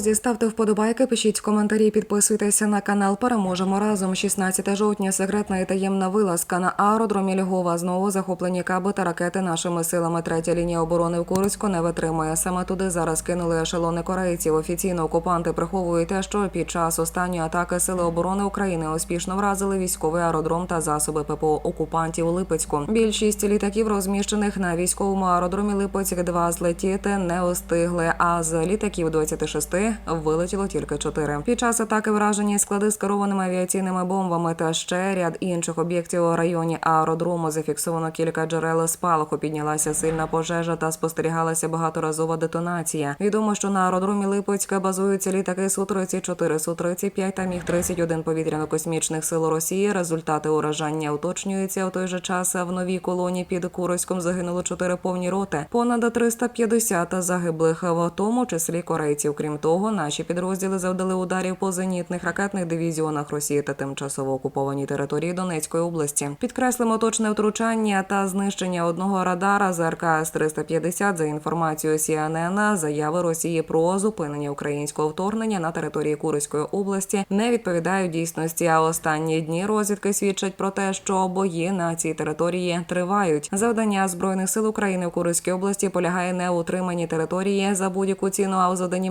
Друзі, ставте вподобайки, пишіть коментарі, підписуйтеся на канал. Переможемо разом. 16 жовтня. Секретна і таємна вилазка на аеродромі Львова. Знову захоплені каби та ракети нашими силами. Третя лінія оборони в Курську не витримує. Саме туди зараз кинули ешелони корейців. Офіційно окупанти приховують те, що під час останньої атаки сили оборони України успішно вразили військовий аеродром та засоби ППО окупантів у Липецьку. Більшість літаків, розміщених на військовому аеродромі Липецьк 2 злетіти не встигли. А з літаків 26 вилетіло тільки 4. Під час атаки вражені склади з керованими авіаційними бомбами та ще ряд інших об'єктів у районі аеродрому. Зафіксовано кілька джерел спалаху. Піднялася сильна пожежа та спостерігалася багаторазова детонація. Відомо, що на аеродромі Липецька базуються літаки Су-34, Су-35 та Міг-31 повітряно-космічних сил Росії. Результати уражання уточнюються. У той же час в новій колонії під Курськом загинуло 4 повні роти. Понад 350 загиблих, в тому числі корейців. Крім того, наші підрозділи завдали ударів по зенітних ракетних дивізіонах Росії та тимчасово окупованій території Донецької області. Підкреслимо точне втручання та знищення одного радара з РКС 350 за інформацією CNN, заяви Росії про зупинення українського вторгнення на території Курської області не відповідають дійсності. А останні дні розвідки свідчать про те, що бої на цій території тривають. Завдання збройних сил України в Курській області полягає не у утриманні території за будь-яку ціну, а у заданні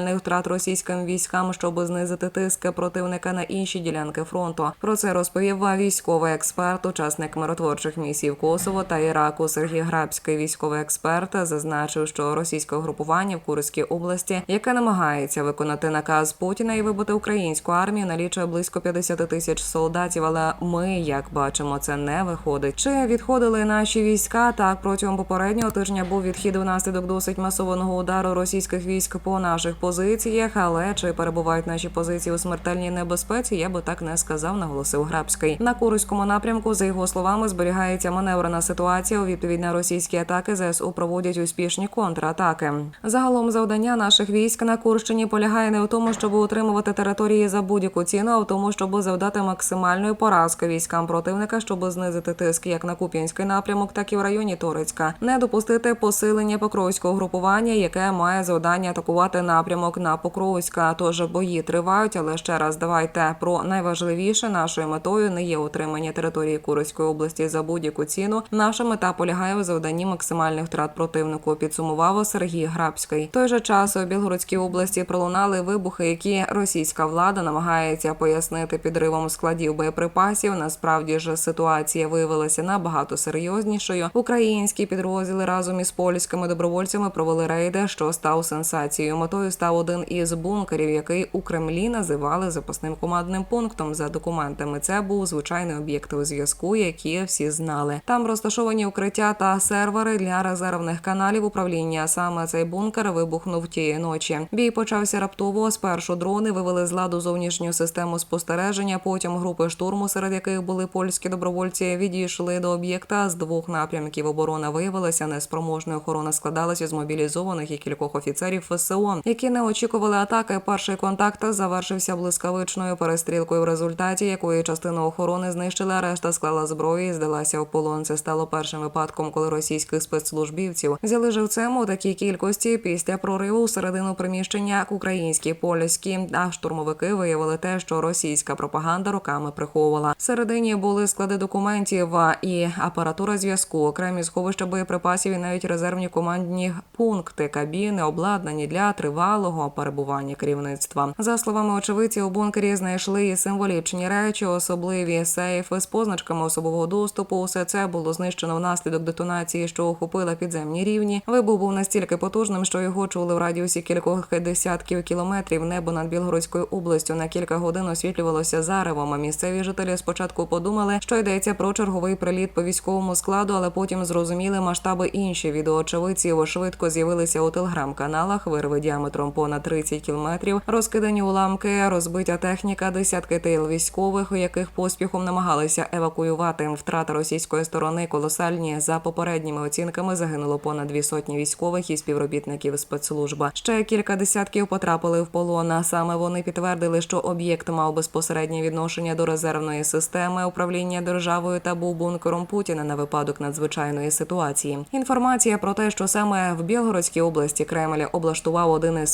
максимальних втрат російським військам, щоб знизити тиск противника на інші ділянки фронту. Про це розповів військовий експерт, учасник миротворчих місій в Косово та Іраку Сергій Грабський. Військовий експерт зазначив, що російське групування в Курській області, яке намагається виконати наказ Путіна і вибити українську армію, налічує близько 50 тисяч солдатів. Але ми, як бачимо, це не виходить. Чи відходили наші війська? Так протягом попереднього тижня був відхід внаслідок досить масованого удару російських військ по наших позиціях. Але чи перебувають наші позиції у смертельній небезпеці? Я би так не сказав, наголосив Грабський. На Курському напрямку, за його словами, зберігається маневрена ситуація. У відповідь на російські атаки ЗСУ проводять успішні контратаки. Загалом завдання наших військ на Курщині полягає не в тому, щоб утримувати території за будь-яку ціну, а в тому, щоб завдати максимальної поразки військам противника, щоб знизити тиск як на Куп'янський напрямок, так і в районі Торецька, не допустити посилення покровського групування, яке має завдання атакувати напрямок на Покровська. Тож бої тривають, але ще раз давайте про найважливіше нашою метою не є утримання території Курської області за будь-яку ціну. Наша мета полягає у завданні максимальних втрат противнику. Підсумував Сергій Грабський. Той же час у Білгородській області пролунали вибухи, які російська влада намагається пояснити підривом складів боєприпасів. Насправді ж ситуація виявилася набагато серйознішою. Українські підрозділи разом із польськими добровольцями провели рейди, що став сенсацією. Метою став один із бункерів, який у Кремлі називали запасним командним пунктом. За документами це був звичайний об'єкт у зв'язку, які всі знали. Там розташовані укриття та сервери для резервних каналів управління. Саме цей бункер вибухнув тієї ночі. Бій почався раптово. Спершу дрони вивели з ладу зовнішню систему спостереження. Потім групи штурму, серед яких були польські добровольці, відійшли до об'єкта з двох напрямків. Оборона виявилася неспроможною. Охорона складалася з мобілізованих і кількох офіцерів ФСО, які не очікували атаки. Перший контакт завершився блискавичною перестрілкою, в результаті якої частину охорони знищили, а решта склала зброю і здалася в полон. Це стало першим випадком, коли російських спецслужбівців взяли живцем у такій кількості після прориву середину приміщення українські польські. А штурмовики виявили те, що російська пропаганда роками приховувала. Всередині були склади документів і апаратура зв'язку, окремі сховища боєприпасів і навіть резервні командні пункти, кабіни обладнані для тривалого перебування керівництва. За словами очевидців, у бункері знайшли і символічні речі, особливі сейфи з позначками особового доступу. Усе це було знищено внаслідок детонації, що охопила підземні рівні. Вибух був настільки потужним, що його чули в радіусі кількох десятків кілометрів. Небо над Білгородською областю на кілька годин освітлювалося заревом. Місцеві жителі спочатку подумали, що йдеться про черговий приліт по військовому складу, але потім зрозуміли масштаби інші. Відеоочевидців швидко з'явилися у телеграм-каналах. Вирви діаметром понад 30 кілометрів, розкидані уламки, розбита техніка, десятки тил військових, яких поспіхом намагалися евакуювати. Втрата російської сторони колосальні. За попередніми оцінками загинуло понад дві сотні військових і співробітників спецслужба. Ще кілька десятків потрапили в полон. Саме вони підтвердили, що об'єкт мав безпосереднє відношення до резервної системи управління державою та був бункером Путіна на випадок надзвичайної ситуації. Інформація про те, що саме в Білгородській області Кремль облаштував один із